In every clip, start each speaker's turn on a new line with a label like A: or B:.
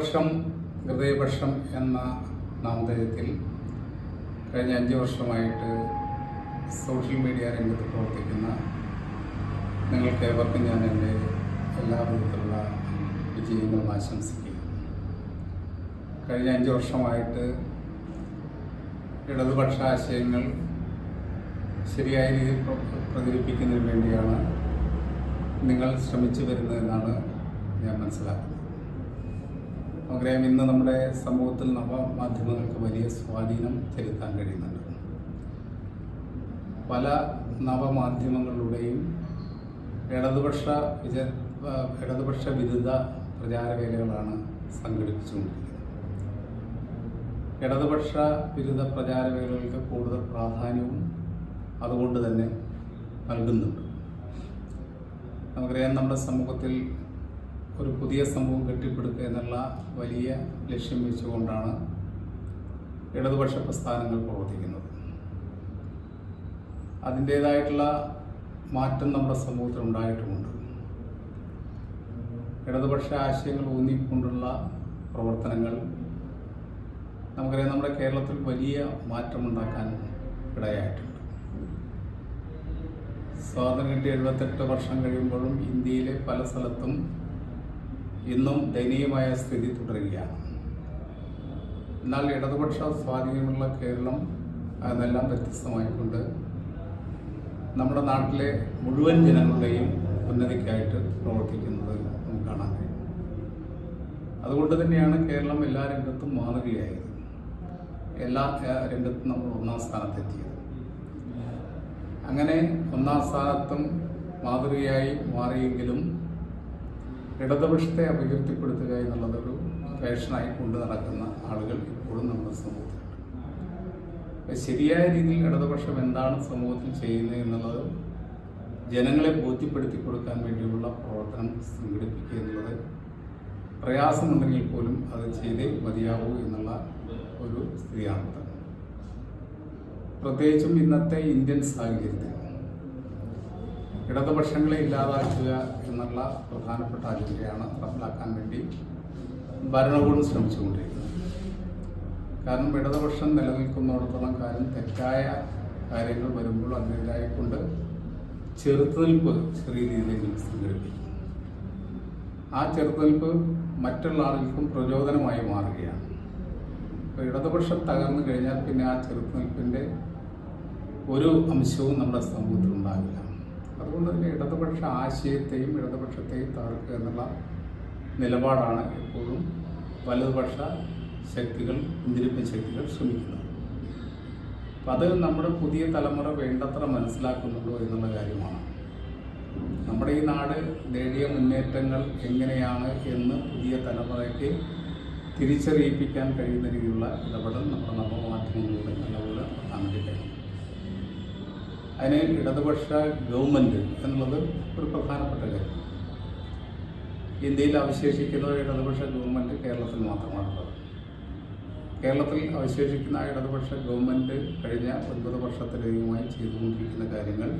A: വർഷം ഹൃദയപക്ഷം എന്ന നാമധേയത്തിൽ കഴിഞ്ഞ അഞ്ച് വർഷമായിട്ട് സോഷ്യൽ മീഡിയ രംഗത്ത് പ്രവർത്തിക്കുന്ന നിങ്ങൾക്ക് ഏവർക്കും ഞാൻ എന്റെ എല്ലാ വിധത്തിലുള്ള വിജയങ്ങളും ആശംസിക്കുന്നു. കഴിഞ്ഞ അഞ്ച് വർഷമായിട്ട് ഇടതുപക്ഷ ആശയങ്ങൾ ശരിയായ രീതിയിൽ പ്ര- പ്രചരിപ്പിക്കുന്നതിന് വേണ്ടിയാണ് നിങ്ങൾ ശ്രമിച്ചു വരുന്നതെന്നാണ് ഞാൻ മനസ്സിലാക്കുന്നത്. നമുക്കറിയാം ഇന്ന് നമ്മുടെ സമൂഹത്തിൽ നവമാധ്യമങ്ങൾക്ക് വലിയ സ്വാധീനം ചെലുത്താൻ കഴിയുന്നുണ്ട്. പല നവമാധ്യമങ്ങളിലൂടെയും ഇടതുപക്ഷ വിജ ഇടതുപക്ഷ വിരുദ്ധ പ്രചാരവേലകളാണ് സംഘടിപ്പിച്ചുകൊണ്ടിരിക്കുന്നത്. ഇടതുപക്ഷ വിരുദ്ധ പ്രചാരവേലകൾക്ക് കൂടുതൽ പ്രാധാന്യവും അതുകൊണ്ട് തന്നെ നൽകുന്നുണ്ട്. നമുക്കറിയാം നമ്മുടെ സമൂഹത്തിൽ ഒരു പുതിയ സമൂഹം കെട്ടിപ്പടുക്കുക എന്നുള്ള വലിയ ലക്ഷ്യം വെച്ചുകൊണ്ടാണ് ഇടതുപക്ഷ പ്രസ്ഥാനങ്ങൾ പ്രവർത്തിക്കുന്നത്. അതിന്റേതായിട്ടുള്ള മാറ്റം നമ്മുടെ സമൂഹത്തിൽ ഉണ്ടായിട്ടുമുണ്ട്. ഇടതുപക്ഷ ആശയങ്ങൾ ഊന്നിക്കൊണ്ടുള്ള പ്രവർത്തനങ്ങൾ നമുക്കറിയാം നമ്മുടെ കേരളത്തിൽ വലിയ മാറ്റമുണ്ടാക്കാൻ ഇടയായിട്ടുണ്ട്. സ്വാതന്ത്ര്യം കിട്ടിയ എഴുപത്തെട്ട് വർഷം കഴിയുമ്പോഴും ഇന്ത്യയിലെ പല സ്ഥലത്തും ഇന്നും ദയനീയമായ സ്ഥിതി തുടരുകയാണ്. എന്നാൽ ഇടതുപക്ഷ സ്വാധീനമുള്ള കേരളം അതെല്ലാം വ്യത്യസ്തമായിക്കൊണ്ട് നമ്മുടെ നാട്ടിലെ മുഴുവൻ ജനങ്ങളുടെയും ഉന്നതിക്കായിട്ട് പ്രവർത്തിക്കുന്നത് നമുക്ക് കാണാൻ കഴിയും. അതുകൊണ്ട് തന്നെയാണ് കേരളം എല്ലാ രംഗത്തും മാതൃകയായത്. എല്ലാ രംഗത്തും നമ്മൾ ഒന്നാം സ്ഥാനത്തെത്തിയത്. അങ്ങനെ ഒന്നാം സ്ഥാനത്തും മാതൃകയായി മാറിയെങ്കിലും ഇടതുപക്ഷത്തെ അപകീർത്തിപ്പെടുത്തുക എന്നുള്ളതൊരു ഫാഷനായി കൊണ്ടു നടക്കുന്ന ആളുകൾ ഇപ്പോഴും നമ്മുടെ സമൂഹത്തിലുണ്ട്. ശരിയായ രീതിയിൽ ഇടതുപക്ഷം എന്താണ് സമൂഹത്തിൽ ചെയ്യുന്നത് എന്നുള്ളത് ജനങ്ങളെ ബോധ്യപ്പെടുത്തി കൊടുക്കാൻ വേണ്ടിയുള്ള പ്രവർത്തനം സംഘടിപ്പിക്കുക എന്നുള്ളത് പ്രയാസമുണ്ടെങ്കിൽ പോലും അത് ചെയ്തേ മതിയാവൂ എന്നുള്ള ഒരു സ്ഥിതിയാണ് പ്രത്യേകിച്ചും ഇന്നത്തെ ഇന്ത്യൻ സാഹചര്യത്തിൽ ഇടതുപക്ഷങ്ങളെ ഇല്ലാതാക്കുക എന്നുള്ള പ്രധാനപ്പെട്ട അജണ്ടയാണ് നടപ്പിലാക്കാൻ വേണ്ടി ഭരണകൂടം ശ്രമിച്ചുകൊണ്ടിരിക്കുന്നത്. കാരണം ഇടതുപക്ഷം നിലനിൽക്കുന്നിടത്തോളം കാലം തെറ്റായ കാര്യങ്ങൾ വരുമ്പോൾ അതിനെതിരായിക്കൊണ്ട് ചെറുത്തുനിൽപ്പ് ചെറിയ രീതിയിൽ സംഘടിപ്പിക്കും. ആ ചെറുത്തുനിൽപ്പ് മറ്റുള്ള ആളുകൾക്കും പ്രചോദനമായി മാറുകയാണ്. ഇപ്പോൾ ഇടതുപക്ഷം തകർന്നു കഴിഞ്ഞാൽ പിന്നെ ആ ചെറുത്തുനിൽപ്പിന്റെ ഒരു അംശവും നമ്മുടെ സമൂഹത്തിൽ ഉണ്ടാകില്ല അതുകൊണ്ട് തന്നെ ഇടതുപക്ഷ ആശയത്തെയും ഇടതുപക്ഷത്തെയും തകർക്കുക എന്നുള്ള നിലപാടാണ് എപ്പോഴും വലതുപക്ഷ ശക്തികൾ പിന്തിരിപ്പൻ ശക്തികൾ ശ്രമിക്കുന്നത്. അപ്പം അത് നമ്മുടെ പുതിയ തലമുറ വേണ്ടത്ര മനസ്സിലാക്കുന്നുള്ളൂ എന്നുള്ള കാര്യമാണ്. നമ്മുടെ ഈ നാട് നേടിയ മുന്നേറ്റങ്ങൾ എങ്ങനെയാണ് എന്ന് പുതിയ തലമുറയ്ക്ക് തിരിച്ചറിയിപ്പിക്കാൻ കഴിയുന്ന രീതിയിലുള്ള ഇടപെടൽ നമ്മുടെ നവമാധ്യമങ്ങളിലൂടെ അതിന് ഇടതുപക്ഷ ഗവൺമെന്റ് എന്നുള്ളത് ഒരു പ്രധാനപ്പെട്ട കാര്യം. ഇന്ത്യയിൽ അവശേഷിക്കുന്ന ഇടതുപക്ഷ ഗവൺമെന്റ് കേരളത്തിൽ മാത്രമാണുള്ളത്. കേരളത്തിൽ അവശേഷിക്കുന്ന ഇടതുപക്ഷ ഗവൺമെന്റ് കഴിഞ്ഞ ഒൻപത് വർഷത്തിലധികമായി ചെയ്തുകൊണ്ടിരിക്കുന്ന കാര്യങ്ങൾ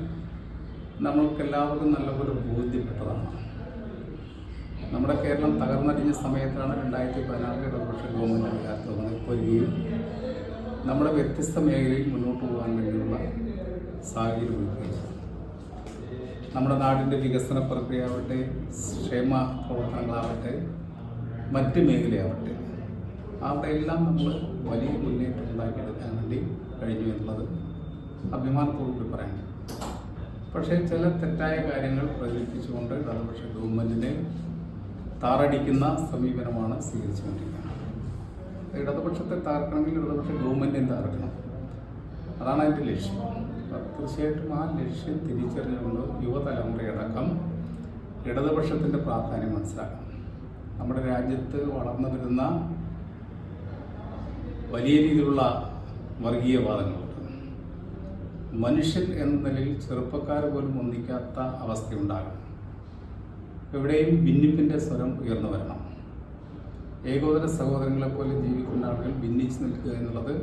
A: നമ്മൾക്കെല്ലാവർക്കും നല്ലപോലെ ബോധ്യപ്പെട്ടതാണ്. നമ്മുടെ കേരളം തകർന്നടിഞ്ഞ സമയത്താണ് രണ്ടായിരത്തി പതിനാറിൽ ഇടതുപക്ഷ ഗവൺമെന്റ് അധികാരത്തിൽ വരികയും നമ്മുടെ വ്യത്യസ്ത മേഖലയിൽ മുന്നോട്ട് പോകാൻ വേണ്ടിയുള്ള സാഹചര്യം നമ്മുടെ നാടിന്റെ വികസന പ്രക്രിയയാവട്ടെ ക്ഷേമ പ്രവർത്തനങ്ങളാവട്ടെ മറ്റ് മേഖലയാവട്ടെ അവിടെ നമ്മൾ വലിയ മുന്നേറ്റം ഉണ്ടാക്കിയെടുക്കാൻ വേണ്ടി കഴിഞ്ഞു എന്നുള്ളത് അഭിമാനത്തോടുകൂടി പറയാൻ പക്ഷേ ചില തെറ്റായ കാര്യങ്ങൾ പ്രചരിപ്പിച്ചുകൊണ്ട് ഇടതുപക്ഷ ഗവൺമെന്റിനെ താറടിക്കുന്ന സമീപനമാണ് സ്വീകരിച്ചുകൊണ്ടിരിക്കുന്നത്. ഇടതുപക്ഷത്തെ താർക്കണമെങ്കിൽ ഇടതുപക്ഷ ഗവൺമെന്റിനെ താർക്കണം. അതാണ് അതിന്റെ ലക്ഷ്യം. തീർച്ചയായിട്ടും ആ ലക്ഷ്യം തിരിച്ചറിഞ്ഞുകൊണ്ട് യുവതലമുറയടക്കം ഇടതുപക്ഷത്തിന്റെ പ്രാധാന്യം മനസ്സിലാക്കണം. നമ്മുടെ രാജ്യത്ത് വളർന്നു വരുന്ന വലിയ രീതിയിലുള്ള വർഗീയവാദങ്ങളുണ്ട് മനുഷ്യൻ എന്ന നിലയിൽ ചെറുപ്പക്കാർ പോലും ഒന്നിക്കാത്ത അവസ്ഥയുണ്ടാകും. എവിടെയും ഭിന്നിപ്പിന്റെ സ്വരം ഉയർന്നു വരണം. ഏകോദര സഹോദരങ്ങളെ പോലെ ജീവിക്കുന്ന ആളുകൾ ഭിന്നിച്ച് നിൽക്കുക എന്നുള്ളത്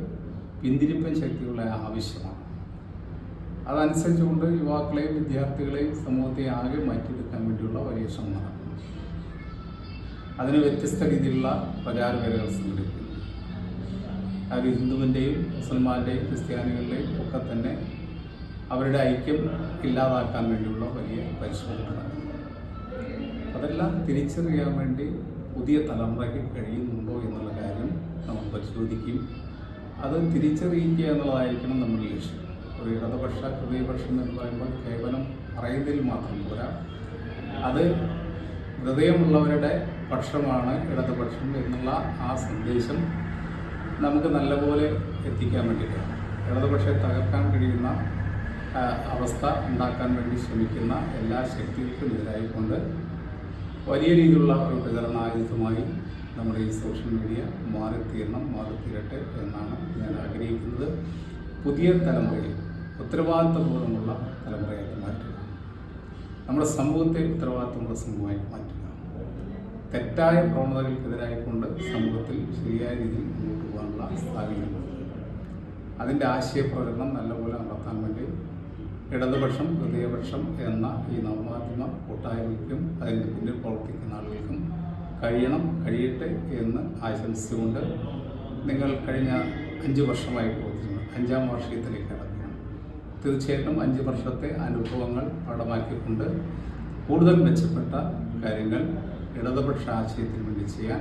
A: പിന്തിരിപ്പൻ ശക്തിയുള്ള ആവശ്യമാണ്. അതനുസരിച്ചുകൊണ്ട് യുവാക്കളെയും വിദ്യാർത്ഥികളെയും സമൂഹത്തെ ആകെ മാറ്റിയെടുക്കാൻ വേണ്ടിയുള്ള വലിയ ശ്രമം അതിന് വ്യത്യസ്ത രീതിയിലുള്ള പ്രചാരവേലകൾ സംഘടിപ്പിക്കുന്നു. അത് ഹിന്ദുവിന്റെയും മുസൽമാന്റെയും ക്രിസ്ത്യാനികളുടെയും ഒക്കെ തന്നെ അവരുടെ ഐക്യം ഇല്ലാതാക്കാൻ വേണ്ടിയുള്ള വലിയ പരിശ്രമങ്ങളാണ്. അതെല്ലാം തിരിച്ചറിയാൻ വേണ്ടി പുതിയ തലമുറയ്ക്ക് കഴിയുന്നുണ്ടോ എന്നുള്ള കാര്യം നമ്മൾ പരിശോധിക്കും അത് തിരിച്ചറിയിക്കുക എന്നുള്ളതായിരിക്കണം നമ്മുടെ ലക്ഷ്യം. ഒരു ഇടതുപക്ഷ ഹൃദയപക്ഷം എന്ന് പറയുമ്പോൾ കേവലം പറയുന്നതിൽ മാത്രം പോരാ. അത് ഹൃദയമുള്ളവരുടെ പക്ഷമാണ് ഇടതുപക്ഷം എന്നുള്ള ആ സന്ദേശം നമുക്ക് നല്ലപോലെ എത്തിക്കാൻ വേണ്ടിയിട്ടാണ് ഇടതുപക്ഷത്തെ തകർക്കാൻ കഴിയുന്ന അവസ്ഥ ഉണ്ടാക്കാൻ വേണ്ടി ശ്രമിക്കുന്ന എല്ലാ ശക്തികൾക്കും എതിരായിക്കൊണ്ട് വലിയ രീതിയിലുള്ള ഒരു പ്രചരണായുധമായി നമ്മുടെ ഈ സോഷ്യൽ മീഡിയ മാറിത്തീരണം മാറിത്തീരട്ടെ എന്നാണ് ഞാൻ ആഗ്രഹിക്കുന്നത്. പുതിയ തലമുറയിൽ ഉത്തരവാദിത്തബോധമുള്ള തലമുറയാക്കി മാറ്റുക. നമ്മുടെ സമൂഹത്തെ ഉത്തരവാദിത്വമുള്ള സമൂഹമായി മാറ്റുക. തെറ്റായ പ്രവണതകൾക്കെതിരായിക്കൊണ്ട് സമൂഹത്തിൽ ശരിയായ രീതിയിൽ മുന്നോട്ട് പോകാനുള്ള സാഹചര്യം അതിന്റെ ആശയപ്രകടനം നല്ലപോലെ നടത്താൻ വേണ്ടി ഇടതുപക്ഷം ഹൃദയപക്ഷം എന്ന ഈ നവമാധ്യമ കൂട്ടായ്മയ്ക്കും അതിന്റെ പിന്നിൽ പ്രവർത്തിക്കുന്ന ആളുകൾക്കും കഴിയണം കഴിയട്ടെ എന്ന് ആശംസിച്ചുകൊണ്ട് നിങ്ങൾ കഴിഞ്ഞ അഞ്ച് വർഷമായി പ്രവർത്തിക്കുന്നു അഞ്ചാം വാർഷികത്തിലേക്ക് കടക്കുകയാണ് തീർച്ചയായിട്ടും അഞ്ച് വർഷത്തെ അനുഭവങ്ങൾ പാഠമാക്കിക്കൊണ്ട് കൂടുതൽ മെച്ചപ്പെട്ട കാര്യങ്ങൾ ഇടതുപക്ഷ ആശയത്തിന് വേണ്ടി ചെയ്യാൻ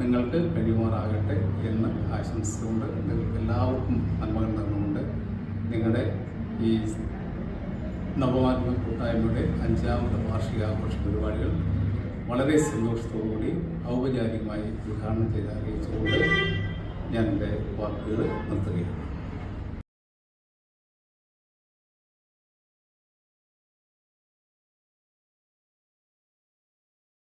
A: നിങ്ങൾക്ക് കഴിയുമാറാകട്ടെ എന്ന് ആശംസിച്ചുകൊണ്ട് നിങ്ങൾക്ക് എല്ലാവർക്കും നന്മകൾ നൽകുന്നുണ്ട്. നിങ്ങളുടെ ഈ നവമാധ്യമ കൂട്ടായ്മയുടെ അഞ്ചാമത്തെ വാർഷികാഘോഷ പരിപാടികൾ വളരെ സന്തോഷത്തോടുകൂടി ഔപചാരികമായി ഉദ്ഘാടനം ചെയ്ത് അറിയിച്ചുകൊണ്ട് ഞാൻ എന്റെ വാക്കുകൾ നിർത്തുകയാണ്.